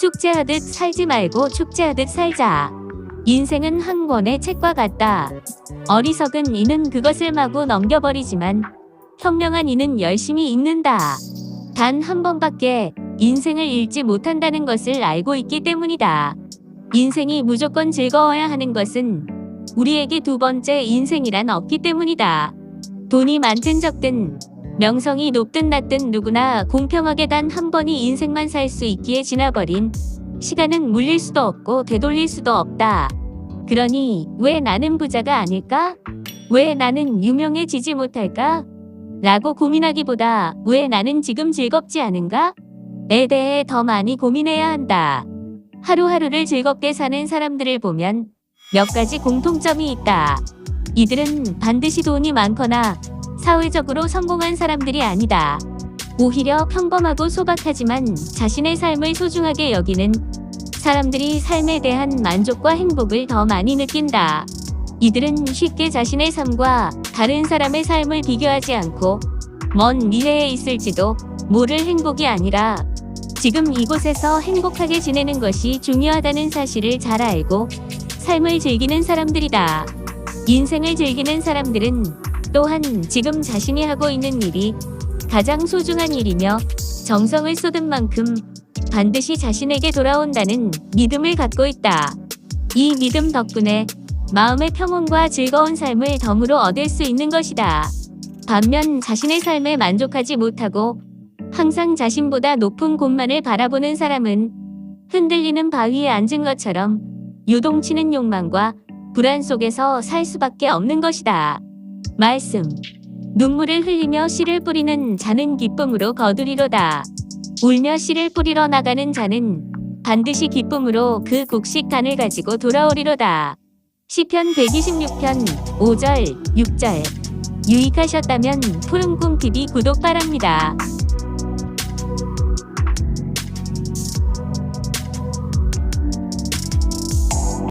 숙제하듯 살지 말고 축제하듯 살자. 인생은 한 권의 책과 같다. 어리석은 이는 그것을 마구 넘겨버리지만 현명한 이는 열심히 읽는다. 단 한 번밖에 인생을 읽지 못한다는 것을 알고 있기 때문이다. 인생이 무조건 즐거워야 하는 것은 우리에게 두 번째 인생이란 없기 때문이다. 돈이 많든 적든 명성이 높든 낮든 누구나 공평하게 단 한 번이 인생만 살 수 있기에 지나버린 시간은 물릴 수도 없고 되돌릴 수도 없다. 그러니 왜 나는 부자가 아닐까? 왜 나는 유명해지지 못할까? 라고 고민하기보다 왜 나는 지금 즐겁지 않은가? 에 대해 더 많이 고민해야 한다. 하루하루를 즐겁게 사는 사람들을 보면 몇 가지 공통점이 있다. 이들은 반드시 돈이 많거나 사회적으로 성공한 사람들이 아니다. 오히려 평범하고 소박하지만 자신의 삶을 소중하게 여기는 사람들이 삶에 대한 만족과 행복을 더 많이 느낀다. 이들은 쉽게 자신의 삶과 다른 사람의 삶을 비교하지 않고 먼 미래에 있을지도 모를 행복이 아니라 지금 이곳에서 행복하게 지내는 것이 중요하다는 사실을 잘 알고 삶을 즐기는 사람들이다. 인생을 즐기는 사람들은 또한 지금 자신이 하고 있는 일이 가장 소중한 일이며 정성을 쏟은 만큼 반드시 자신에게 돌아온다는 믿음을 갖고 있다. 이 믿음 덕분에 마음의 평온과 즐거운 삶을 덤으로 얻을 수 있는 것이다. 반면 자신의 삶에 만족하지 못하고 항상 자신보다 높은 곳만을 바라보는 사람은 흔들리는 바위에 앉은 것처럼 유동치는 욕망과 불안 속에서 살 수밖에 없는 것이다. 말씀. 눈물을 흘리며 씨를 뿌리는 자는 기쁨으로 거두리로다. 울며 씨를 뿌리러 나가는 자는 반드시 기쁨으로 그 곡식간을 가지고 돌아오리로다. 시편 126편 5절, 6절. 유익하셨다면 푸른꿈TV 구독 바랍니다.